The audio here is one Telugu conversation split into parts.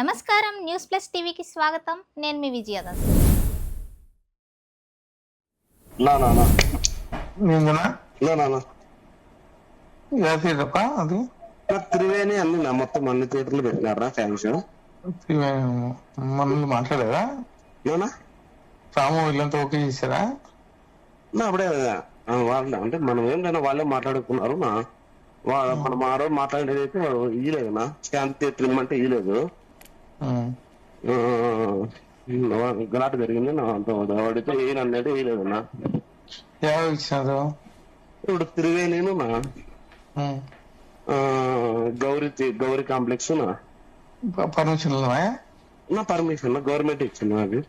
నమస్కారం. న్యూస్ ప్లస్ టీవీకి స్వాగతం. నేను మీ విజయదాస్ నా నా నా. నిందనా? నా నా నా. యాసీరప్ప అది? నా త్రివేణి అన్ని నా మొత్తం అన్ని థియేటర్లు పెట్టినారా ఫ్యాన్స్? మనల్ని మాట్లాడారా నానా రాము వీళ్ళంతా ఓకే చేశారా? నా అప్పుడే ఆ, వాళ్ళే అంటే మనం ఏం లేదా వాళ్ళే మాట్లాడుకున్నారు నా వా- మనం ఆ రోజు మాట్లాడేది అయితే ఇయ్యలేదు నా. శాంతి థియేటర్ ఇమ్మంటే ఇయ్యలేదు. గలాట జరిగింది నా వాడితే ఈయన అనేది నా ఎవరు ఇచ్చినారు ఇప్పుడు త్రివేణిను నా ఉమ్. ఆ, గౌరీ గౌరీ కాంప్లెక్స్ నా. ప- పర్మిషన్లు ఉన్నాయా నా పర్మిషన్ గవర్నమెంట్ ఇచ్చింది అది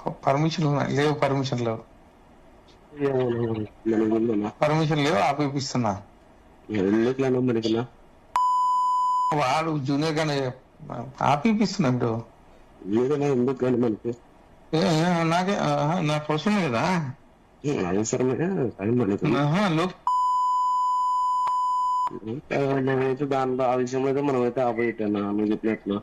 ప- పర్మిషన్లు ఉన్నాయి లేవు పర్మిషన్ లేవు పర్మిషన్ లేవు ఆపేపిస్తున్నా. ఎందుకులేనా మనకి నా? వాడు జూనియర్ గానే ఆపేపిస్తున్నా ఇప్పుడు ఏదైనా ఎందుకు కానీ మనకి నాకే నాకు అవసరం లేదా అవసరమే మనకి. లో మనమైతే దాంట్లో ఆ విషయంలో అయితే మనం అయితే ఆపోజిట్ అన్నా నువ్వు చెప్పినట్లు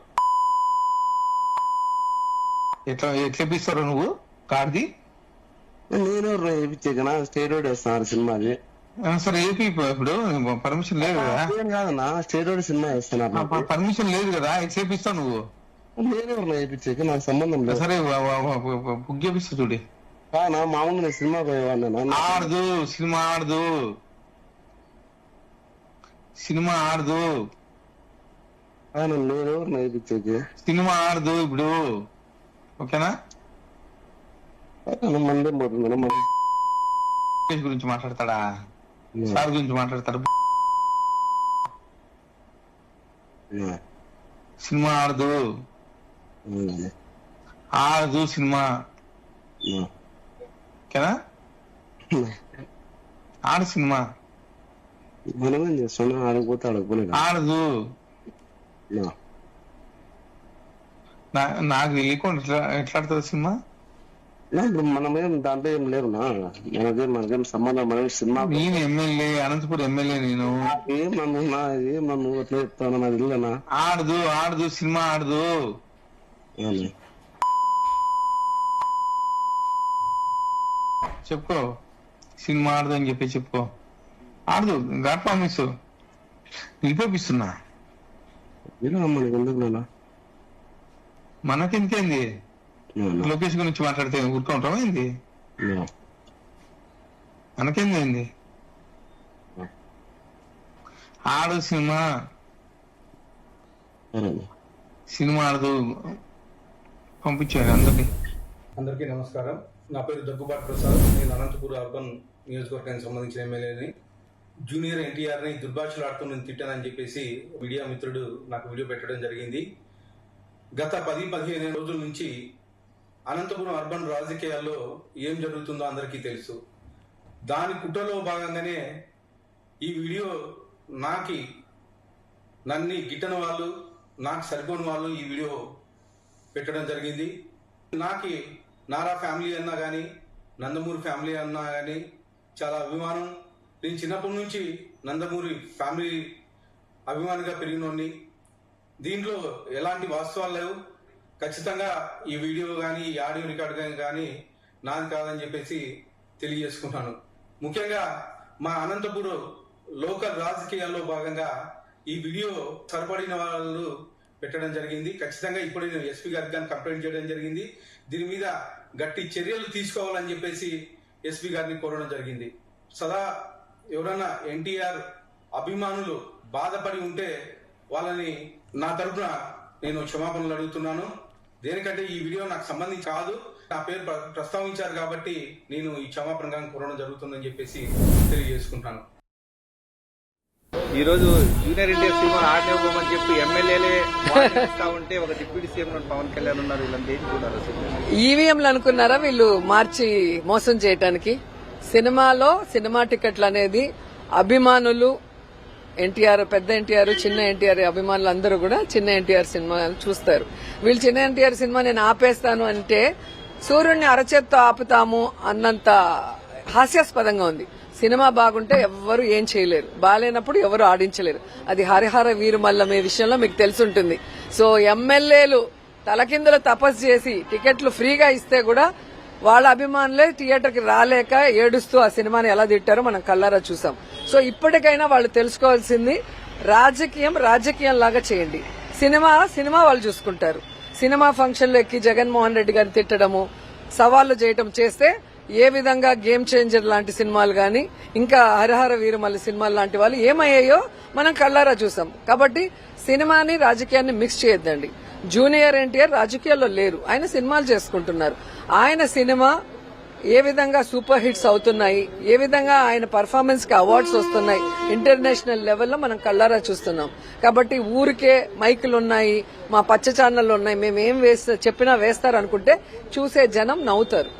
ఎట్లా ఎట్లా ఇప్పిస్తావు నువ్వు? కార్ది? నేను వేయించేకనా స్టేరోడ్ వేస్తున్నారు సినిమాది. ఆ, సరే ఏపీ ఇప్పుడు పర్మిషన్ లేదు కదా. కాదన్నా స్టేరోడ్ సినిమా వేస్తున్నారు నాకు. పర్మిషన్ లేదు కదా ఇప్పిస్తావు నువ్వు. నేను ఎవరిని వేయించేకి నాకు సంబంధం లేదు. సరే బుక్ చేపిస్తా చూడి. కానా మామూలు నేను సినిమా పోయేవాడినా ఆడదు సినిమా ఆడదు. సినిమా ఆడదు. నేను ఎవరిని వేయించేకి సినిమా ఆడదు ఇప్పుడు. ఓకేనా? మందే పోతుంది గురించి మాట్లాడతాడా? సార్ గురించి మాట్లాడతాడు. సినిమా ఆడదు. ఆడదు సినిమా. ఓకేనా ఆడ సినిమా. మనం ఏం చేస్తున్నాం ఆడకపోతే ఆడకపోలే కదా. ఆడదు నాకు తెలియకుండా ఎట్లా ఎట్లా ఆడుతుంది సినిమా? ఇప్పుడు మనమేం దాంట్లో ఏం లేవు నా మనకేం సంబంధం మనం సినిమా నేను ఎమ్మెల్యే అనంతపురం ఎమ్మెల్యే నేను. ఏం నన్ను నా ఏం నన్ను అట్లా చెప్తాను నాకు తెలియనా ఆడదు ఆడదు సినిమా ఆడదు. చెప్పుకో. సినిమా ఆడదు అని చెప్పి చెప్పుకో. ఆడదు గాడ్ ప్రామిస్. నిలిపేపిస్తున్నా మనకెందుకేంది. లోకేష్ గురించి మాట్లాడితే ఊరుకుంటాం ఏంది? అవును. మనకేంది ఏంది? ఆడు సినిమా. సినిమా ఆడదు పంపించారు అందరినీ. అందరికీ నమస్కారం. నా పేరు దగ్గుబాటి ప్రసాద్. నేను అనంతపూర్ అర్బన్ నియోజకవర్గానికి సంబంధించిన ఎమ్మెల్యేని. జూనియర్ ఎన్టీఆర్ని దుర్భాషలు ఆడుతూ నేను తిట్టానని చెప్పేసి మీడియా మిత్రుడు నాకు వీడియో పెట్టడం జరిగింది. గత పది పదిహేను రోజుల నుంచి అనంతపురం అర్బన్ రాజకీయాల్లో ఏం జరుగుతుందో అందరికీ తెలుసు. దాని కుట్రలో భాగంగానే ఈ వీడియో నాకి నన్ని గిట్టని వాళ్ళు నాకు సరిపోని వాళ్ళు ఈ వీడియో పెట్టడం జరిగింది. నాకి నారా ఫ్యామిలీ అన్నా కానీ నందమూరి ఫ్యామిలీ అన్నా కానీ చాలా అభిమానం. నేను చిన్నప్పటి నుంచి నందమూరి ఫ్యామిలీ అభిమానిగా పెరిగినోడిని. దీంట్లో ఎలాంటి వాస్తవాలు లేవు. ఖచ్చితంగా ఈ వీడియో కానీ ఈ ఆడియో రికార్డ్ కానీ నాది కాదని చెప్పేసి తెలియజేసుకుంటాను ముఖ్యంగా మా అనంతపురం లోకల్ రాజకీయాల్లో భాగంగా ఈ వీడియో సరిపడిన వాళ్ళు పెట్టడం జరిగింది. ఖచ్చితంగా ఇప్పుడు నేను ఎస్పీ గారికి కానీ కంప్లైంట్ చేయడం జరిగింది. దీని మీద గట్టి చర్యలు తీసుకోవాలని చెప్పేసి ఎస్పీ గారిని కోరడం జరిగింది. సదా ఎవరైనా ఎన్టీఆర్ అభిమానులు బాధపడి ఉంటే వాళ్ళని నా తరపున నేను క్షమాపణలు అడుగుతున్నాను. దేనికంటే ఈ వీడియో నాకు సంబంధించి కాదు. నా పేరు ప్ర- ప్రస్తావించారు కాబట్టి నేను ఈ క్షమాపణ కానీ కోరడం జరుగుతుందని చెప్పేసి తెలియజేసుకుంటాను. ఈ రోజు జూనియర్ ఎన్టీఆర్ సినిమాను ఆడనివ్వమని చెప్పి ఎమ్మెల్యేలే ఉంటే ఒక డిప్యూటీ సీఎం పవన్ కళ్యాణ్ ఉన్నారు. వీళ్ళంతా ఏం ఈవీఎంలు అనుకున్నారా వీళ్ళు మార్చి మోసం చేయటానికి? సినిమాలో సినిమా టికెట్లు అనేది అభిమానులు ఎన్టీఆర్ పెద్ద ఎన్టీఆర్ చిన్న ఎన్టీఆర్ అభిమానులు అందరూ కూడా చిన్న ఎన్టీఆర్ సినిమా చూస్తారు. వీళ్ళు చిన్న ఎన్టీఆర్ సినిమా నేను ఆపేస్తాను అంటే సూర్యుడిని అరచేత్తో ఆపుతాము అన్నంత హాస్యాస్పదంగా ఉంది. సినిమా బాగుంటే ఎవ్వరు ఏం చేయలేరు. బాగాలేనప్పుడు ఎవరు ఆడించలేరు. అది హరిహర వీరుమల్లమే విషయంలో మీకు తెలుసుంటుంది. సో ఎమ్మెల్యేలు తలకిందులు తపస్సు చేసి టికెట్లు ఫ్రీగా ఇస్తే కూడా వాళ్ళ అభిమానులే థియేటర్కి రాలేక ఏడుస్తూ ఆ సినిమాని ఎలా తిట్టారో మనం కల్లారా చూసాం. సో ఇప్పటికైనా వాళ్ళు తెలుసుకోవాల్సింది రాజకీయం రాజకీయం లాగా చేయండి. సినిమా సినిమా వాళ్ళు చూసుకుంటారు. సినిమా ఫంక్షన్లో ఎక్కి జగన్మోహన్ రెడ్డి గారిని తిట్టడము సవాళ్ళు చేయటం చేస్తే ఏ విధంగా గేమ్ చేంజర్ లాంటి సినిమాలు గాని ఇంకా హరిహర వీరమల్లి సినిమాలు లాంటి వాళ్ళు ఏమయ్యాయో మనం కళ్ళారా చూసాం. కాబట్టి సినిమాని రాజకీయాన్ని మిక్స్ చేయొద్దండి. జూనియర్ ఎన్టీఆర్ రాజకీయాల్లో లేరు. ఆయన సినిమాలు చేసుకుంటున్నారు. ఆయన సినిమా ఏ విధంగా సూపర్ హిట్స్ అవుతున్నాయి ఏ విధంగా ఆయన పర్ఫార్మెన్స్కి అవార్డ్స్ వస్తున్నాయి ఇంటర్నేషనల్ లెవెల్లో మనం కళ్ళారా చూస్తున్నాం. కాబట్టి ఊరికే మైకులు ఉన్నాయి మా పచ్చ ఛానళ్ళు ఉన్నాయి మేము ఏం వేస్తా చెప్పినా వేస్తారు అనుకుంటే చూసే జనం నవ్వుతారు.